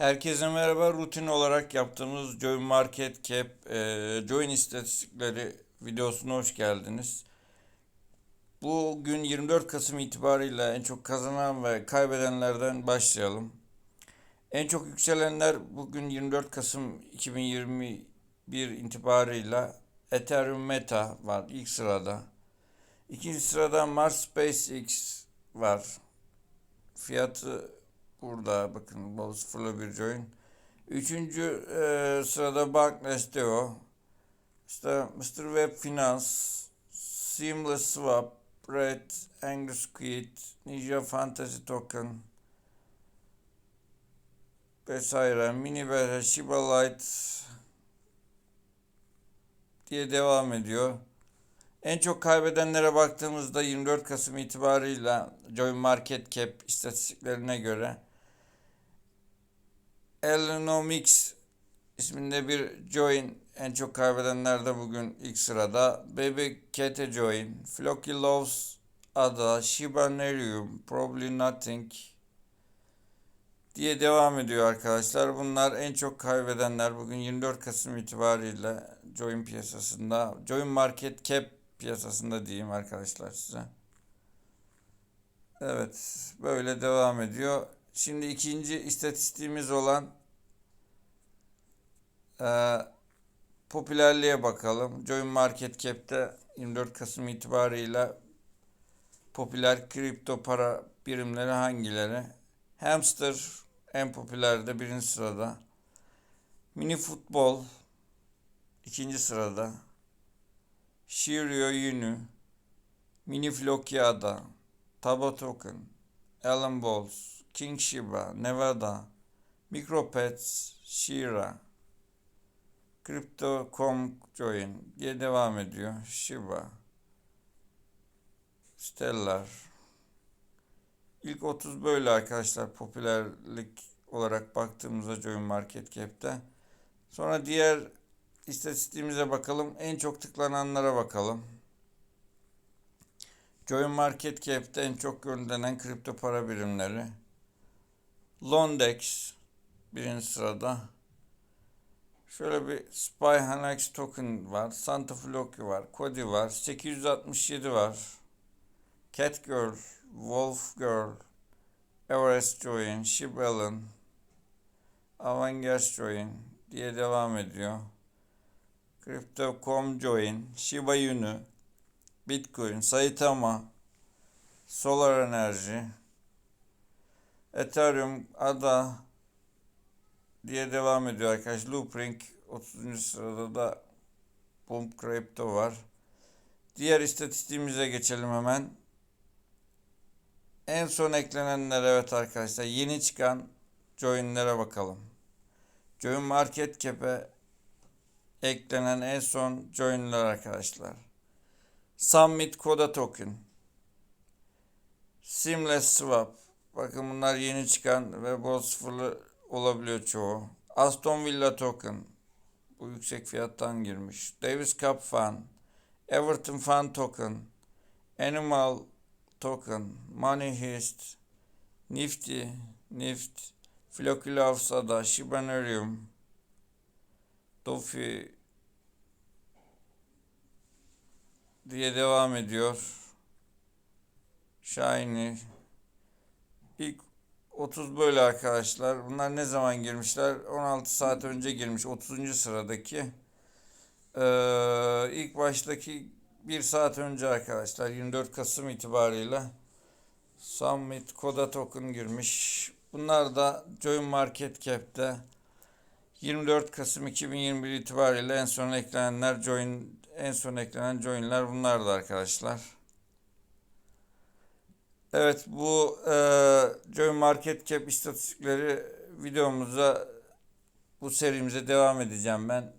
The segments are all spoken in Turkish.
Herkese merhaba. Rutin olarak yaptığımız Join Market Cap, e, Join istatistikleri videosuna hoş geldiniz. Bugün 24 Kasım itibariyle en çok kazanan ve kaybedenlerden başlayalım. En çok yükselenler bugün 24 Kasım 2021 itibarıyla Ethereum Meta var ilk sırada. İkinci sırada Mars SpaceX var. Fiyatı burada bakın bol sıfırlı bir join. Üçüncü e, sırada Barclays Deo. İşte Mr. Web Finance, Seamless Swap, Red, Angry Squid, Ninja Fantasy Token vesaire. Mini ve Shiba Lite diye devam ediyor. En çok kaybedenlere baktığımızda 24 Kasım itibarıyla Join Market Cap istatistiklerine göre Elenomics isminde bir join en çok kaybedenlerde bugün ilk sırada. Baby Kete Join, Flocky Loves Ada, Shiba Nerium, Probably Nothing diye devam ediyor arkadaşlar. Bunlar en çok kaybedenler bugün 24 Kasım itibariyle Join piyasasında, Join Market Cap piyasasında diyeyim arkadaşlar size. Evet, böyle devam ediyor. Şimdi ikinci istatistiğimiz olan e, popülerliğe bakalım. Join Market Cap'te 24 Kasım itibarıyla popüler kripto para birimleri hangileri? Hamster en popülerde birinci sırada. Mini futbol ikinci sırada. Shirio Yunu, Mini Flokiada, Tabo Token, Alan Balls, King Shiba, Nevada, Micropets, Shira, Crypto.com Join diye devam ediyor. Shiba, Stellar. İlk 30 böyle arkadaşlar popülerlik olarak baktığımızda Join Market Cap'te. Sonra diğer istatistiğimize bakalım. En çok tıklananlara bakalım. Join Market Cap'te en çok görülen kripto para birimleri. Londex birinci sırada. Şöyle bir Spy Hanax token var. Santa Floki var. Kodi var. 867 var. Cat Girl, Wolf Girl, Everest Join, Shibellen, Avantgarde Join diye devam ediyor. Crypto.com Join, Shiba Inu, Bitcoin, Saitama, Solar Enerji, Ethereum, ADA diye devam ediyor arkadaşlar. Loopring 30. sırada da Pump Crypto var. Diğer istatistiğimize geçelim hemen. En son eklenenler evet arkadaşlar yeni çıkan joinlere bakalım. Join Market Cap'e eklenen en son joinler arkadaşlar. Summit Koda Token. Seamless Swap. Bakın bunlar yeni çıkan ve bol sıfırlı olabiliyor çoğu. Aston Villa Token. Bu yüksek fiyattan girmiş. Davis Cup Fund. Everton Fund Token. Animal Token. Money Heist. Nifty. Nift. Floccular Ada. Shibanarium. Dofi diye devam ediyor. Shiny. İlk 30 böyle arkadaşlar. Bunlar ne zaman girmişler? 16 saat önce girmiş. 30. sıradaki. Ee, ilk baştaki bir saat önce arkadaşlar 24 Kasım itibarıyla Summit Koda Token girmiş. Bunlar da Join Market Cap'te 24 Kasım 2021 itibariyle en son eklenenler join en son eklenen joinler bunlardı arkadaşlar. Evet bu e, Join Market Cap istatistikleri videomuza bu serimize devam edeceğim ben.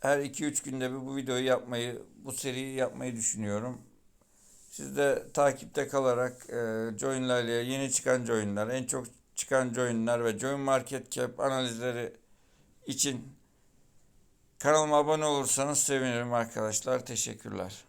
Her 2-3 günde bir bu videoyu yapmayı, bu seriyi yapmayı düşünüyorum. Siz de takipte kalarak e, joinlerle yeni çıkan joinler, en çok çıkan joinler ve join market cap analizleri için kanalıma abone olursanız sevinirim arkadaşlar. Teşekkürler.